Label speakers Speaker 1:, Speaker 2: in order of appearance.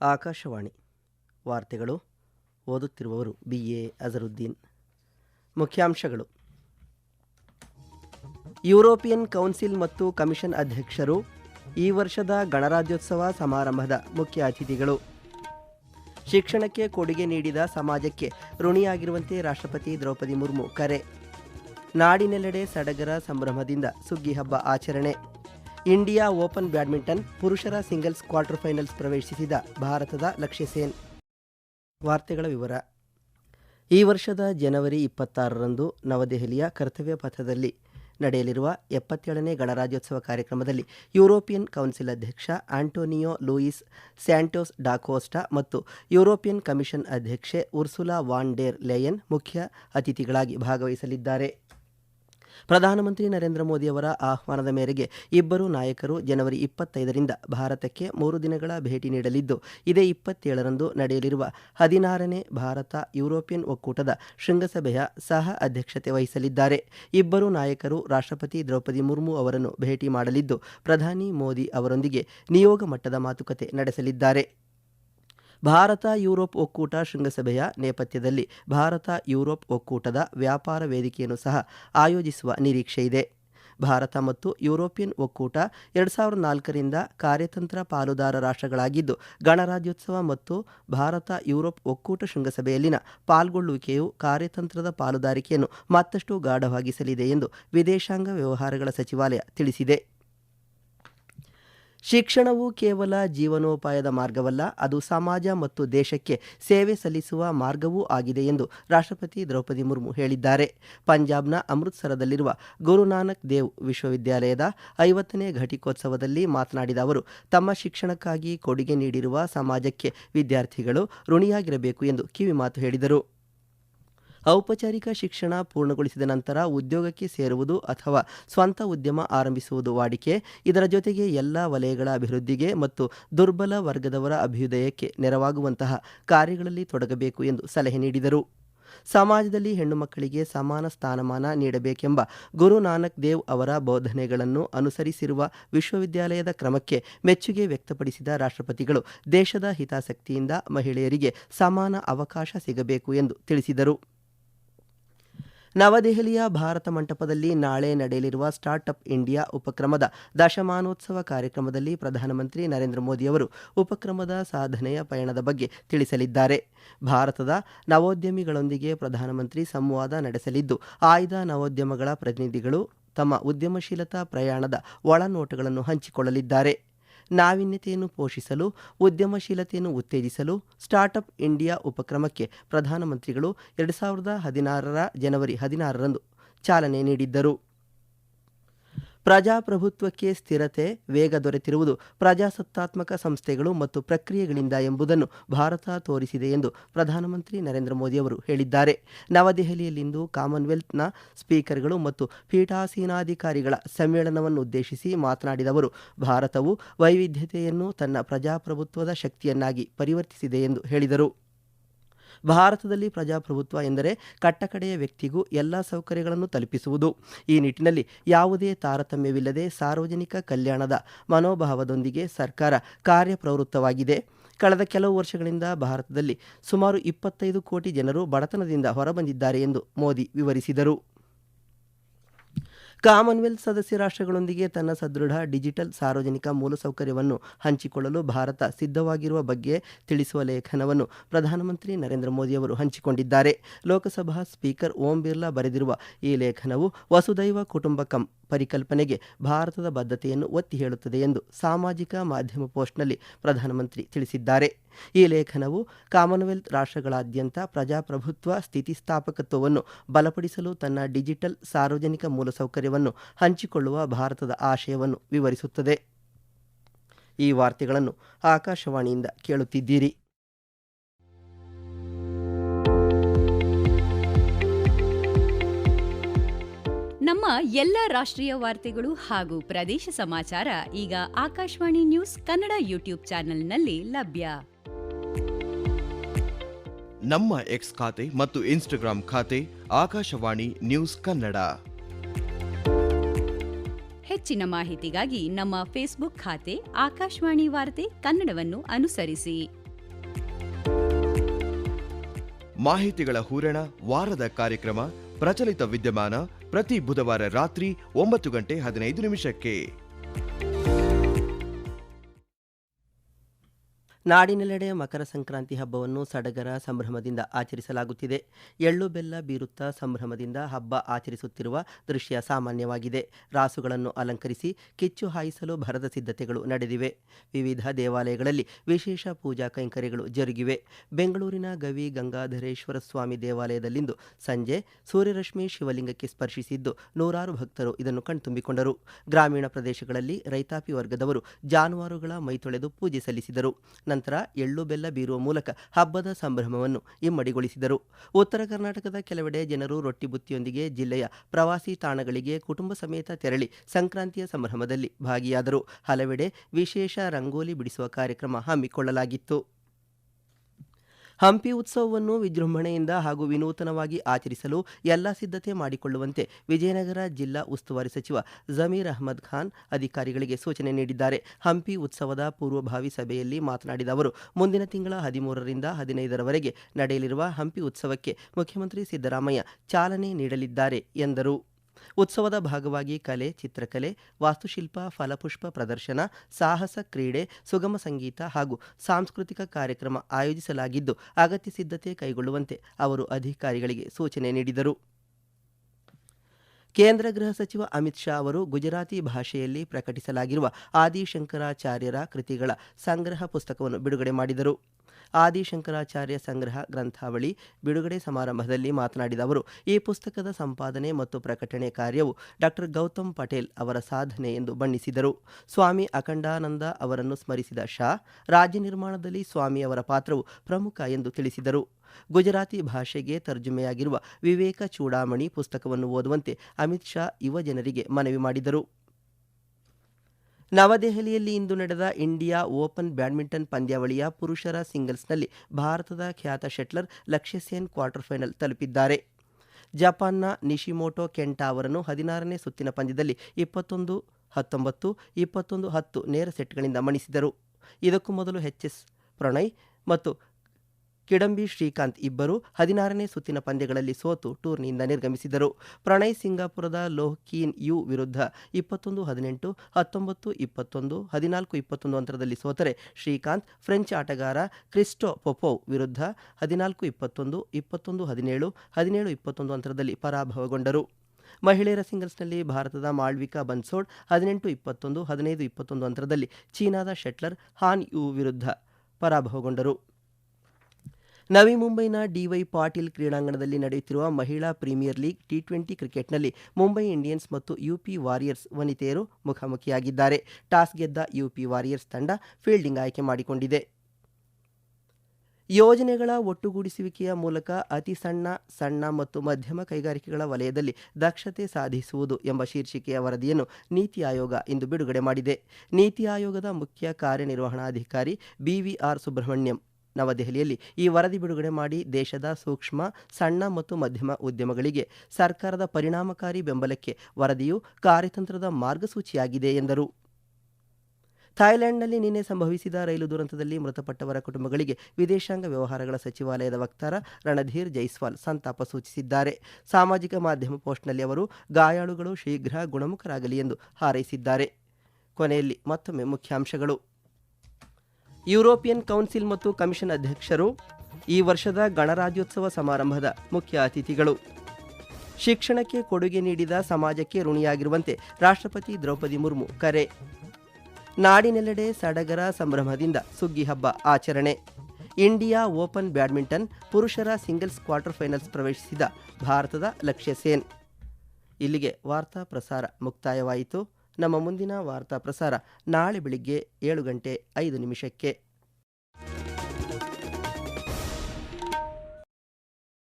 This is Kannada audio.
Speaker 1: ಆಕಾಶವಾಣಿ. ವಾರ್ತೆಗಳು ಓದುತ್ತಿರುವವರು ಬಿ. ಎ. ಅಜರುದ್ದೀನ್. ಮುಖ್ಯಾಂಶಗಳು. ಯುರೋಪಿಯನ್ ಕೌನ್ಸಿಲ್ ಮತ್ತು ಕಮಿಷನ್ ಅಧ್ಯಕ್ಷರು ಈ ವರ್ಷದ ಗಣರಾಜ್ಯೋತ್ಸವ ಸಮಾರಂಭದ ಮುಖ್ಯ ಅತಿಥಿಗಳು. ಶಿಕ್ಷಣಕ್ಕೆ ಕೊಡುಗೆ ನೀಡಿದ ಸಮಾಜಕ್ಕೆ ಋಣಿಯಾಗಿರುವಂತೆ ರಾಷ್ಟ್ರಪತಿ ದ್ರೌಪದಿ ಮುರ್ಮು ಕರೆ. ನಾಡಿನೆಲ್ಲೆಡೆ ಸಡಗರ ಸಂಭ್ರಮದಿಂದ ಸುಗ್ಗಿ ಹಬ್ಬ ಆಚರಣೆ. ಇಂಡಿಯಾ ಓಪನ್ ಬ್ಯಾಡ್ಮಿಂಟನ್ ಪುರುಷರ ಸಿಂಗಲ್ಸ್ ಕ್ವಾರ್ಟರ್ ಫೈನಲ್ಸ್ ಪ್ರವೇಶಿಸಿದ ಭಾರತದ ಲಕ್ಷ್ಯ ಸೇನ್. ವಾರ್ತೆಗಳ ವಿವರ. ಈ ವರ್ಷದ ಜನವರಿ ಇಪ್ಪತ್ತಾರರಂದು ನವದೆಹಲಿಯ ಕರ್ತವ್ಯ ಪಥದಲ್ಲಿ ನಡೆಯಲಿರುವ ಎಪ್ಪತ್ತೇಳನೇ ಗಣರಾಜ್ಯೋತ್ಸವ ಕಾರ್ಯಕ್ರಮದಲ್ಲಿ ಯುರೋಪಿಯನ್ ಕೌನ್ಸಿಲ್ ಅಧ್ಯಕ್ಷ Antonio Luis Santos da Costa ಮತ್ತು ಯುರೋಪಿಯನ್ ಕಮಿಷನ್ ಅಧ್ಯಕ್ಷೆ ಉರ್ಸುಲಾ ವಾನ್ ಡೇರ್ ಲೇಯನ್ ಮುಖ್ಯ ಅತಿಥಿಗಳಾಗಿ ಭಾಗವಹಿಸಲಿದ್ದಾರೆ. ಪ್ರಧಾನಮಂತ್ರಿ ನರೇಂದ್ರ ಮೋದಿಯವರ ಆಹ್ವಾನದ ಮೇರೆಗೆ ಇಬ್ಬರು ನಾಯಕರು ಜನವರಿ ಇಪ್ಪತ್ತೈದರಿಂದ ಭಾರತಕ್ಕೆ ಮೂರು ದಿನಗಳ ಭೇಟಿ ನೀಡಲಿದ್ದು, ಇದೇ ಇಪ್ಪತ್ತೇಳರಂದು ನಡೆಯಲಿರುವ ಹದಿನಾರನೇ ಭಾರತ ಯುರೋಪಿಯನ್ ಒಕ್ಕೂಟದ ಶೃಂಗಸಭೆಯ ಸಹ ಅಧ್ಯಕ್ಷತೆ ವಹಿಸಲಿದ್ದಾರೆ. ಇಬ್ಬರು ನಾಯಕರು ರಾಷ್ಟ್ರಪತಿ ದ್ರೌಪದಿ ಮುರ್ಮು ಅವರನ್ನು ಭೇಟಿ ಮಾಡಲಿದ್ದು, ಪ್ರಧಾನಿ ಮೋದಿ ಅವರೊಂದಿಗೆ ನಿಯೋಗ ಮಟ್ಟದ ಮಾತುಕತೆ ನಡೆಸಲಿದ್ದಾರೆ. ಭಾರತ ಯುರೋಪ್ ಒಕ್ಕೂಟ ಶೃಂಗಸಭೆಯ ನೇಪಥ್ಯದಲ್ಲಿ ಭಾರತ ಯುರೋಪ್ ಒಕ್ಕೂಟದ ವ್ಯಾಪಾರ ವೇದಿಕೆಯನ್ನು ಸಹ ಆಯೋಜಿಸುವ ನಿರೀಕ್ಷೆ ಇದೆ. ಭಾರತ ಮತ್ತು ಯುರೋಪಿಯನ್ ಒಕ್ಕೂಟ ಎರಡು ಸಾವಿರದ ನಾಲ್ಕರಿಂದ ಕಾರ್ಯತಂತ್ರ ಪಾಲುದಾರ ರಾಷ್ಟ್ರಗಳಾಗಿದ್ದು, ಗಣರಾಜ್ಯೋತ್ಸವ ಮತ್ತು ಭಾರತ ಯುರೋಪ್ ಒಕ್ಕೂಟ ಶೃಂಗಸಭೆಯಲ್ಲಿನ ಪಾಲ್ಗೊಳ್ಳುವಿಕೆಯು ಕಾರ್ಯತಂತ್ರದ ಪಾಲುದಾರಿಕೆಯನ್ನು ಮತ್ತಷ್ಟು ಗಾಢವಾಗಿಸಲಿದೆ ಎಂದು ವಿದೇಶಾಂಗ ವ್ಯವಹಾರಗಳ ಸಚಿವಾಲಯ ತಿಳಿಸಿದೆ. ಶಿಕ್ಷಣವು ಕೇವಲ ಜೀವನೋಪಾಯದ ಮಾರ್ಗವಲ್ಲ, ಅದು ಸಮಾಜ ಮತ್ತು ದೇಶಕ್ಕೆ ಸೇವೆ ಸಲ್ಲಿಸುವ ಮಾರ್ಗವೂ ಆಗಿದೆ ಎಂದು ರಾಷ್ಟ್ರಪತಿ ದ್ರೌಪದಿ ಮುರ್ಮು ಹೇಳಿದ್ದಾರೆ. ಪಂಜಾಬ್ನ ಅಮೃತ್ಸರದಲ್ಲಿರುವ ಗುರುನಾನಕ್ ದೇವ್ ವಿಶ್ವವಿದ್ಯಾಲಯದ ಐವತ್ತನೇ ಘಟಿಕೋತ್ಸವದಲ್ಲಿ ಮಾತನಾಡಿದ ಅವರು, ತಮ್ಮ ಶಿಕ್ಷಣಕ್ಕಾಗಿ ಕೊಡುಗೆ ನೀಡಿರುವ ಸಮಾಜಕ್ಕೆ ವಿದ್ಯಾರ್ಥಿಗಳು ಋಣಿಯಾಗಿರಬೇಕು ಎಂದು ಕಿವಿಮಾತು ಹೇಳಿದರು. ಔಪಚಾರಿಕ ಶಿಕ್ಷಣ ಪೂರ್ಣಗೊಳಿಸಿದ ನಂತರ ಉದ್ಯೋಗಕ್ಕೆ ಸೇರುವುದು ಅಥವಾ ಸ್ವಂತ ಉದ್ಯಮ ಆರಂಭಿಸುವುದು ವಾಡಿಕೆ, ಇದರ ಜೊತೆಗೆ ಎಲ್ಲ ವಲಯಗಳ ಅಭಿವೃದ್ಧಿಗೆ ಮತ್ತು ದುರ್ಬಲ ವರ್ಗದವರ ಅಭ್ಯುದಯಕ್ಕೆ ನೆರವಾಗುವಂತಹ ಕಾರ್ಯಗಳಲ್ಲಿ ತೊಡಗಬೇಕು ಎಂದು ಸಲಹೆ ನೀಡಿದರು. ಸಮಾಜದಲ್ಲಿ ಹೆಣ್ಣು ಮಕ್ಕಳಿಗೆ ಸಮಾನ ಸ್ಥಾನಮಾನ ನೀಡಬೇಕೆಂಬ ಗುರು ನಾನಕ್ ದೇವ್ ಅವರ ಬೋಧನೆಗಳನ್ನು ಅನುಸರಿಸಿರುವ ವಿಶ್ವವಿದ್ಯಾಲಯದ ಕ್ರಮಕ್ಕೆ ಮೆಚ್ಚುಗೆ ವ್ಯಕ್ತಪಡಿಸಿದ ರಾಷ್ಟ್ರಪತಿಗಳು ದೇಶದ ಹಿತಾಸಕ್ತಿಯಿಂದ ಮಹಿಳೆಯರಿಗೆ ಸಮಾನ ಅವಕಾಶ ಸಿಗಬೇಕು ಎಂದು ತಿಳಿಸಿದರು. ನವದೆಹಲಿಯ ಭಾರತ ಮಂಟಪದಲ್ಲಿ ನಾಳೆ ನಡೆಯಲಿರುವ ಸ್ಟಾರ್ಟ್ಅಪ್ ಇಂಡಿಯಾ ಉಪಕ್ರಮದ ದಶಮಾನೋತ್ಸವ ಕಾರ್ಯಕ್ರಮದಲ್ಲಿ ಪ್ರಧಾನಮಂತ್ರಿ ನರೇಂದ್ರ ಮೋದಿಯವರು ಉಪಕ್ರಮದ ಸಾಧನೆಯ ಪಯಣದ ಬಗ್ಗೆ ತಿಳಿಸಲಿದ್ದಾರೆ. ಭಾರತದ ನವೋದ್ಯಮಿಗಳೊಂದಿಗೆ ಪ್ರಧಾನಮಂತ್ರಿ ಸಂವಾದ ನಡೆಸಲಿದ್ದು, ಆಯ್ದ ನವೋದ್ಯಮಗಳ ಪ್ರತಿನಿಧಿಗಳು ತಮ್ಮ ಉದ್ಯಮಶೀಲತಾ ಪ್ರಯಾಣದ ಒಳನೋಟಗಳನ್ನು ಹಂಚಿಕೊಳ್ಳಲಿದ್ದಾರೆ. ನಾವೀನ್ಯತೆಯನ್ನು ಪೋಷಿಸಲು, ಉದ್ಯಮಶೀಲತೆಯನ್ನು ಉತ್ತೇಜಿಸಲು ಸ್ಟಾರ್ಟ್ಅಪ್ ಇಂಡಿಯಾ ಉಪಕ್ರಮಕ್ಕೆ ಪ್ರಧಾನಮಂತ್ರಿಗಳು ಎರಡು ಸಾವಿರದ ಹದಿನಾರರ ಜನವರಿ ಹದಿನಾರರಂದು ಚಾಲನೆ ನೀಡಿದ್ದರು. ಪ್ರಜಾಪ್ರಭುತ್ವಕ್ಕೆ ಸ್ಥಿರತೆ ವೇಗ ದೊರೆತಿರುವುದು ಪ್ರಜಾಸತ್ತಾತ್ಮಕ ಸಂಸ್ಥೆಗಳು ಮತ್ತು ಪ್ರಕ್ರಿಯೆಗಳಿಂದ ಎಂಬುದನ್ನು ಭಾರತ ತೋರಿಸಿದೆ ಎಂದು ಪ್ರಧಾನಮಂತ್ರಿ ನರೇಂದ್ರ ಮೋದಿ ಅವರು ಹೇಳಿದ್ದಾರೆ. ನವದೆಹಲಿಯಲ್ಲಿಂದು ಕಾಮನ್ವೆಲ್ತ್ನ ಸ್ಪೀಕರ್ಗಳು ಮತ್ತು ಪೀಠಾಸೀನಾಧಿಕಾರಿಗಳ ಸಮ್ಮೇಳನವನ್ನು ಉದ್ದೇಶಿಸಿ ಮಾತನಾಡಿದ ಅವರು, ಭಾರತವು ವೈವಿಧ್ಯತೆಯನ್ನು ತನ್ನ ಪ್ರಜಾಪ್ರಭುತ್ವದ ಶಕ್ತಿಯನ್ನಾಗಿ ಪರಿವರ್ತಿಸಿದೆ ಎಂದು ಹೇಳಿದರು. ಭಾರತದಲ್ಲಿ ಪ್ರಜಾಪ್ರಭುತ್ವ ಎಂದರೆ ಕಟ್ಟಕಡೆಯ ವ್ಯಕ್ತಿಗೂ ಎಲ್ಲ ಸೌಕರ್ಯಗಳನ್ನು ತಲುಪಿಸುವುದು. ಈ ನಿಟ್ಟಿನಲ್ಲಿ ಯಾವುದೇ ತಾರತಮ್ಯವಿಲ್ಲದೆ ಸಾರ್ವಜನಿಕ ಕಲ್ಯಾಣದ ಮನೋಭಾವದೊಂದಿಗೆ ಸರ್ಕಾರ ಕಾರ್ಯಪ್ರವೃತ್ತವಾಗಿದೆ. ಕಳೆದ ಕೆಲವು ವರ್ಷಗಳಿಂದ ಭಾರತದಲ್ಲಿ ಸುಮಾರು ಇಪ್ಪತ್ತೈದು ಕೋಟಿ ಜನರು ಬಡತನದಿಂದ ಹೊರಬಂದಿದ್ದಾರೆ ಎಂದು ಮೋದಿ ವಿವರಿಸಿದರು. ಕಾಮನ್ವೆಲ್ತ್ ಸದಸ್ಯ ರಾಷ್ಟ್ರಗಳೊಂದಿಗೆ ತನ್ನ ಸದೃಢ ಡಿಜಿಟಲ್ ಸಾರ್ವಜನಿಕ ಮೂಲಸೌಕರ್ಯವನ್ನು ಹಂಚಿಕೊಳ್ಳಲು ಭಾರತ ಸಿದ್ಧವಾಗಿರುವ ಬಗ್ಗೆ ತಿಳಿಸುವ ಲೇಖನವನ್ನು ಪ್ರಧಾನಮಂತ್ರಿ ನರೇಂದ್ರ ಮೋದಿಯವರು ಹಂಚಿಕೊಂಡಿದ್ದಾರೆ. ಲೋಕಸಭಾ ಸ್ಪೀಕರ್ ಓಂ ಬಿರ್ಲಾ ಬರೆದಿರುವ ಈ ಲೇಖನವು ವಸುದೈವ ಕುಟುಂಬಕಂ ಪರಿಕಲ್ಪನೆಗೆ ಭಾರತದ ಬದ್ಧತೆಯನ್ನು ಒತ್ತಿ ಹೇಳುತ್ತದೆ ಎಂದು ಸಾಮಾಜಿಕ ಮಾಧ್ಯಮ ಪೋಸ್ಟ್ನಲ್ಲಿ ಪ್ರಧಾನಮಂತ್ರಿ ತಿಳಿಸಿದ್ದಾರೆ. ಈ ಲೇಖನವು ಕಾಮನ್ವೆಲ್ತ್ ರಾಷ್ಟ್ರಗಳಾದ್ಯಂತ ಪ್ರಜಾಪ್ರಭುತ್ವ ಸ್ಥಿತಿಸ್ಥಾಪಕತ್ವವನ್ನು ಬಲಪಡಿಸಲು ತನ್ನ ಡಿಜಿಟಲ್ ಸಾರ್ವಜನಿಕ ಮೂಲಸೌಕರ್ಯವನ್ನು ಹಂಚಿಕೊಳ್ಳುವ ಭಾರತದ ಆಶಯವನ್ನು ವಿವರಿಸುತ್ತದೆ. ಈ ವಾರ್ತೆಗಳನ್ನು ಆಕಾಶವಾಣಿಯಿಂದ ಕೇಳುತ್ತಿದ್ದೀರಿ.
Speaker 2: ನಮ್ಮ ಎಲ್ಲ ರಾಷ್ಟ್ರೀಯ ವಾರ್ತೆಗಳು ಹಾಗೂ ಪ್ರದೇಶ ಸಮಾಚಾರ ಈಗ ಆಕಾಶವಾಣಿ ನ್ಯೂಸ್ ಕನ್ನಡ ಯೂಟ್ಯೂಬ್ ಚಾನೆಲ್ನಲ್ಲಿ ಲಭ್ಯ.
Speaker 3: ನಮ್ಮ ಎಕ್ಸ್ ಖಾತೆ ಮತ್ತು ಇನ್ಸ್ಟಾಗ್ರಾಮ್ ಖಾತೆ ಆಕಾಶವಾಣಿ ನ್ಯೂಸ್ ಕನ್ನಡ.
Speaker 2: ಹೆಚ್ಚಿನ ಮಾಹಿತಿಗಾಗಿ ನಮ್ಮ ಫೇಸ್ಬುಕ್ ಖಾತೆ ಆಕಾಶವಾಣಿ ವಾರ್ತೆ ಕನ್ನಡವನ್ನು ಅನುಸರಿಸಿ.
Speaker 3: ಮಾಹಿತಿಗಳ ಹೂರಣ ವಾರದ ಕಾರ್ಯಕ್ರಮ ಪ್ರಚಲಿತ ವಿದ್ಯಮಾನ ಪ್ರತಿ ಬುಧವಾರ ರಾತ್ರಿ ಒಂಬತ್ತು ಗಂಟೆ ಹದಿನೈದು ನಿಮಿಷಕ್ಕೆ.
Speaker 1: ನಾಡಿನೆಲ್ಲೆಡೆ ಮಕರ ಸಂಕ್ರಾಂತಿ ಹಬ್ಬವನ್ನು ಸಡಗರ ಸಂಭ್ರಮದಿಂದ ಆಚರಿಸಲಾಗುತ್ತಿದೆ. ಎಳ್ಳು ಬೆಲ್ಲ ಬೀರುತ್ತಾ ಸಂಭ್ರಮದಿಂದ ಹಬ್ಬ ಆಚರಿಸುತ್ತಿರುವ ದೃಶ್ಯ ಸಾಮಾನ್ಯವಾಗಿದೆ. ರಾಸುಗಳನ್ನು ಅಲಂಕರಿಸಿ ಕಿಚ್ಚು ಹಾಯಿಸಲು ಭರದ ಸಿದ್ಧತೆಗಳು ನಡೆದಿವೆ. ವಿವಿಧ ದೇವಾಲಯಗಳಲ್ಲಿ ವಿಶೇಷ ಪೂಜಾ ಕೈಂಕರ್ಯಗಳು ಜರುಗಿವೆ. ಬೆಂಗಳೂರಿನ ಗವಿ ಗಂಗಾಧರೇಶ್ವರ ಸ್ವಾಮಿ ದೇವಾಲಯದಲ್ಲಿಂದು ಸಂಜೆ ಸೂರ್ಯರಶ್ಮಿ ಶಿವಲಿಂಗಕ್ಕೆ ಸ್ಪರ್ಶಿಸಿದ್ದು ನೂರಾರು ಭಕ್ತರು ಇದನ್ನು ಕಣ್ತುಂಬಿಕೊಂಡರು. ಗ್ರಾಮೀಣ ಪ್ರದೇಶಗಳಲ್ಲಿ ರೈತಾಪಿ ವರ್ಗದವರು ಜಾನುವಾರುಗಳ ಮೈತೊಳೆದು ಪೂಜೆ ಸಲ್ಲಿಸಿದರು. ನಂತರ ಎಳ್ಳು ಬೆಲ್ಲ ಬೀರುವ ಮೂಲಕ ಹಬ್ಬದ ಸಂಭ್ರಮವನ್ನು ಇಮ್ಮಡಿಗೊಳಿಸಿದರು. ಉತ್ತರ ಕರ್ನಾಟಕದ ಕೆಲವೆಡೆ ಜನರು ರೊಟ್ಟಿ ಬುತ್ತಿಯೊಂದಿಗೆ ಜಿಲ್ಲೆಯ ಪ್ರವಾಸಿ ತಾಣಗಳಿಗೆ ಕುಟುಂಬ ಸಮೇತ ತೆರಳಿ ಸಂಕ್ರಾಂತಿಯ ಸಂಭ್ರಮದಲ್ಲಿ ಭಾಗಿಯಾದರು. ಹಲವೆಡೆ ವಿಶೇಷ ರಂಗೋಲಿ ಬಿಡಿಸುವ ಕಾರ್ಯಕ್ರಮ ಹಮ್ಮಿಕೊಳ್ಳಲಾಗಿತ್ತು. ಹಂಪಿ ಉತ್ಸವವನ್ನು ವಿಜೃಂಭಣೆಯಿಂದ ಹಾಗೂ ವಿನೂತನವಾಗಿ ಆಚರಿಸಲು ಎಲ್ಲ ಸಿದ್ಧತೆ ಮಾಡಿಕೊಳ್ಳುವಂತೆ ವಿಜಯನಗರ ಜಿಲ್ಲಾ ಉಸ್ತುವಾರಿ ಸಚಿವ ಜಮೀರ್ ಅಹಮದ್ ಖಾನ್ ಅಧಿಕಾರಿಗಳಿಗೆ ಸೂಚನೆ ನೀಡಿದ್ದಾರೆ. ಹಂಪಿ ಉತ್ಸವದ ಪೂರ್ವಭಾವಿ ಸಭೆಯಲ್ಲಿ ಮಾತನಾಡಿದ ಅವರು, ಮುಂದಿನ ತಿಂಗಳ ಹದಿಮೂರರಿಂದ ಹದಿನೈದರವರೆಗೆ ನಡೆಯಲಿರುವ ಹಂಪಿ ಉತ್ಸವಕ್ಕೆ ಮುಖ್ಯಮಂತ್ರಿ ಸಿದ್ದರಾಮಯ್ಯ ಚಾಲನೆ ನೀಡಲಿದ್ದಾರೆ ಎಂದರು. ಉತ್ಸವದ ಭಾಗವಾಗಿ ಕಲೆ, ಚಿತ್ರಕಲೆ, ವಾಸ್ತುಶಿಲ್ಪ, ಫಲಪುಷ್ಪ ಪ್ರದರ್ಶನ, ಸಾಹಸ, ಕ್ರೀಡೆ, ಸುಗಮ ಸಂಗೀತ ಹಾಗೂ ಸಾಂಸ್ಕೃತಿಕ ಕಾರ್ಯಕ್ರಮ ಆಯೋಜಿಸಲಾಗಿದ್ದು ಅಗತ್ಯ ಸಿದ್ಧತೆ ಕೈಗೊಳ್ಳುವಂತೆ ಅವರು ಅಧಿಕಾರಿಗಳಿಗೆ ಸೂಚನೆ ನೀಡಿದರು. ಕೇಂದ್ರ ಗೃಹ ಸಚಿವ ಅಮಿತ್ ಶಾ ಅವರು ಗುಜರಾತಿ ಭಾಷೆಯಲ್ಲಿ ಪ್ರಕಟಿಸಲಾಗಿರುವ ಆದಿಶಂಕರಾಚಾರ್ಯರ ಕೃತಿಗಳ ಸಂಗ್ರಹ ಪುಸ್ತಕವನ್ನು ಬಿಡುಗಡೆ ಮಾಡಿದರು. ಆದಿಶಂಕರಾಚಾರ್ಯ ಸಂಗ್ರಹ ಗ್ರಂಥಾವಳಿ ಬಿಡುಗಡೆ ಸಮಾರಂಭದಲ್ಲಿ ಮಾತನಾಡಿದ ಅವರು, ಈ ಪುಸ್ತಕದ ಸಂಪಾದನೆ ಮತ್ತು ಪ್ರಕಟಣೆ ಕಾರ್ಯವು ಡಾಕ್ಟರ್ ಗೌತಮ್ ಪಟೇಲ್ ಅವರ ಸಾಧನೆ ಎಂದು ಬಣ್ಣಿಸಿದರು. ಸ್ವಾಮಿ ಅಖಂಡಾನಂದ ಅವರನ್ನು ಸ್ಮರಿಸಿದ ಶಾ, ರಾಜ್ಯ ನಿರ್ಮಾಣದಲ್ಲಿ ಸ್ವಾಮಿ ಅವರ ಪಾತ್ರವು ಪ್ರಮುಖ ಎಂದು ತಿಳಿಸಿದರು. ಗುಜರಾತಿ ಭಾಷೆಗೆ ತರ್ಜುಮೆಯಾಗಿರುವ ವಿವೇಕ ಚೂಡಾಮಣಿ ಪುಸ್ತಕವನ್ನು ಓದುವಂತೆ ಅಮಿತ್ ಶಾ ಯುವ ಜನರಿಗೆ ಮನವಿ ಮಾಡಿದರು. ನವದೆಹಲಿಯಲ್ಲಿ ಇಂದು ನಡೆದ ಇಂಡಿಯಾ ಓಪನ್ ಬ್ಯಾಡ್ಮಿಂಟನ್ ಪಂದ್ಯಾವಳಿಯ ಪುರುಷರ ಸಿಂಗಲ್ಸ್ನಲ್ಲಿ ಭಾರತದ ಖ್ಯಾತ ಶೆಟ್ಲರ್ ಲಕ್ಷ್ಯಸೇನ್ ಕ್ವಾರ್ಟರ್ ಫೈನಲ್ ತಲುಪಿದ್ದಾರೆ. ಜಪಾನ್ನ ನಿಶಿಮೋಟೋ ಕೆಂಟಾ ಅವರನ್ನು ಹದಿನಾರನೇ ಸುತ್ತಿನ ಪಂದ್ಯದಲ್ಲಿ ಇಪ್ಪತ್ತೊಂದು ಹತ್ತೊಂಬತ್ತು, ಇಪ್ಪತ್ತೊಂದು ಹತ್ತು ನೇರ ಸೆಟ್ಗಳಿಂದ ಮಣಿಸಿದರು. ಇದಕ್ಕೂ ಮೊದಲು ಎಚ್ ಎಸ್ ಪ್ರಣಯ್ ಮತ್ತು ಕಿಡಂಬಿ, ಶ್ರೀಕಾಂತ್ ಇಬ್ಬರು ಹದಿನಾರನೇ ಸುತ್ತಿನ ಪಂದ್ಯಗಳಲ್ಲಿ ಸೋತು ಟೂರ್ನಿಯಿಂದ ನಿರ್ಗಮಿಸಿದರು. ಪ್ರಣಯ್ ಸಿಂಗಾಪುರದ ಲೋಹ್ಕೀನ್ ಯು ವಿರುದ್ಧ ಇಪ್ಪತ್ತೊಂದು ಹದಿನೆಂಟು, ಹತ್ತೊಂಬತ್ತು ಇಪ್ಪತ್ತೊಂದು, ಹದಿನಾಲ್ಕು ಇಪ್ಪತ್ತೊಂದು ಅಂತರದಲ್ಲಿ ಸೋತರೆ ಶ್ರೀಕಾಂತ್, ಫ್ರೆಂಚ್ ಆಟಗಾರ ಕ್ರಿಸ್ಟೋ ಪೊಪೋವ್ ವಿರುದ್ಧ ಹದಿನಾಲ್ಕು ಇಪ್ಪತ್ತೊಂದು ಇಪ್ಪತ್ತೊಂದು ಹದಿನೇಳು ಹದಿನೇಳು ಇಪ್ಪತ್ತೊಂದು ಅಂತರದಲ್ಲಿ ಪರಾಭವಗೊಂಡರು. ಮಹಿಳೆಯರ ಸಿಂಗಲ್ಸ್ನಲ್ಲಿ ಭಾರತದ ಮಾಳ್ವಿಕಾ ಬನ್ಸೋಡ್ ಹದಿನೆಂಟು ಇಪ್ಪತ್ತೊಂದು, ಹದಿನೈದು ಇಪ್ಪತ್ತೊಂದು ಅಂತರದಲ್ಲಿ ಚೀನಾದ ಶೆಟ್ಲರ್ ಹಾನ್ ಯು ವಿರುದ್ಧ ಪರಾಭವಗೊಂಡರು. ನವಿ ಮುಂಬೈನ ಡಿವೈ ಪಾಟೀಲ್ ಕ್ರೀಡಾಂಗಣದಲ್ಲಿ ನಡೆಯುತ್ತಿರುವ ಮಹಿಳಾ ಪ್ರೀಮಿಯರ್ ಲೀಗ್ ಟಿ ಟ್ವೆಂಟಿ ಕ್ರಿಕೆಟ್ನಲ್ಲಿ ಮುಂಬೈ ಇಂಡಿಯನ್ಸ್ ಮತ್ತು ಯುಪಿ ವಾರಿಯರ್ಸ್ ವನಿತೆಯರು ಮುಖಾಮುಖಿಯಾಗಿದ್ದಾರೆ. ಟಾಸ್ ಗೆದ್ದ ಯುಪಿ ವಾರಿಯರ್ಸ್ ತಂಡ ಫೀಲ್ಡಿಂಗ್ ಆಯ್ಕೆ ಮಾಡಿಕೊಂಡಿದೆ. ಯೋಜನೆಗಳ ಒಟ್ಟುಗೂಡಿಸುವಿಕೆಯ ಮೂಲಕ ಅತಿ ಸಣ್ಣ ಸಣ್ಣ ಮತ್ತು ಮಧ್ಯಮ ಕೈಗಾರಿಕೆಗಳ ವಲಯದಲ್ಲಿ ದಕ್ಷತೆ ಸಾಧಿಸುವುದು ಎಂಬ ಶೀರ್ಷಿಕೆಯ ವರದಿಯನ್ನು ನೀತಿ ಆಯೋಗ ಇಂದು ಬಿಡುಗಡೆ ಮಾಡಿದೆ. ನೀತಿ ಆಯೋಗದ ಮುಖ್ಯ ಕಾರ್ಯನಿರ್ವಹಣಾಧಿಕಾರಿ ಬಿವಿಆರ್ ಸುಬ್ರಹ್ಮಣ್ಯಂ ನವದೆಹಲಿಯಲ್ಲಿ ಈ ವರದಿ ಬಿಡುಗಡೆ ಮಾಡಿ ದೇಶದ ಸೂಕ್ಷ್ಮ, ಸಣ್ಣ ಮತ್ತು ಮಧ್ಯಮ ಉದ್ಯಮಗಳಿಗೆ ಸರ್ಕಾರದ ಪರಿಣಾಮಕಾರಿ ಬೆಂಬಲಕ್ಕೆ ವರದಿಯು ಕಾರ್ಯತಂತ್ರದ ಮಾರ್ಗಸೂಚಿಯಾಗಿದೆ ಎಂದರು. ಥಾಯ್ಲೆಂಡ್ನಲ್ಲಿ ನಿನ್ನೆ ಸಂಭವಿಸಿದ ರೈಲು ದುರಂತದಲ್ಲಿ ಮೃತಪಟ್ಟವರ ಕುಟುಂಬಗಳಿಗೆ ವಿದೇಶಾಂಗ ವ್ಯವಹಾರಗಳ ಸಚಿವಾಲಯದ ವಕ್ತಾರ ರಣಧೀರ್ ಜೈಸ್ವಾಲ್ ಸಂತಾಪ ಸೂಚಿಸಿದ್ದಾರೆ. ಸಾಮಾಜಿಕ ಮಾಧ್ಯಮ ಪೋಸ್ಟ್ನಲ್ಲಿ ಅವರು, ಗಾಯಾಳುಗಳು ಶೀಘ್ರ ಗುಣಮುಖರಾಗಲಿ ಎಂದು ಹಾರೈಸಿದ್ದಾರೆ. ಕೊನೆಯಲ್ಲಿ ಮತ್ತೊಮ್ಮೆ ಮುಖ್ಯಾಂಶಗಳು. ಯುರೋಪಿಯನ್ ಕೌನ್ಸಿಲ್ ಮತ್ತು ಕಮಿಷನ್ ಅಧ್ಯಕ್ಷರು ಈ ವರ್ಷದ ಗಣರಾಜ್ಯೋತ್ಸವ ಸಮಾರಂಭದ ಮುಖ್ಯ ಅತಿಥಿಗಳು. ಶಿಕ್ಷಣಕ್ಕೆ ಕೊಡುಗೆ ನೀಡಿದ ಸಮಾಜಕ್ಕೆ ಋಣಿಯಾಗಿರುವಂತೆ ರಾಷ್ಟ್ರಪತಿ ದ್ರೌಪದಿ ಮುರ್ಮು ಕರೆ. ನಾಡಿನೆಲ್ಲೆಡೆ ಸಡಗರ ಸಂಭ್ರಮದಿಂದ ಸುಗ್ಗಿ ಹಬ್ಬ ಆಚರಣೆ. ಇಂಡಿಯಾ ಓಪನ್ ಬ್ಯಾಡ್ಮಿಂಟನ್ ಪುರುಷರ ಸಿಂಗಲ್ಸ್ ಕ್ವಾರ್ಟರ್ ಫೈನಲ್ಸ್ ಪ್ರವೇಶಿಸಿದ ಭಾರತದ ಲಕ್ಷ್ಯ ಸೇನ್. ಇಲ್ಲಿಗೆ ವಾರ್ತಾ ಪ್ರಸಾರ ಮುಕ್ತಾಯವಾಯಿತು. ನಮ್ಮ ಮುಂದಿನ ವಾರ್ತಾ ಪ್ರಸಾರ ನಾಳೆ ಬೆಳಿಗ್ಗೆ ಏಳು ಗಂಟೆ ಐದು ನಿಮಿಷಕ್ಕೆ.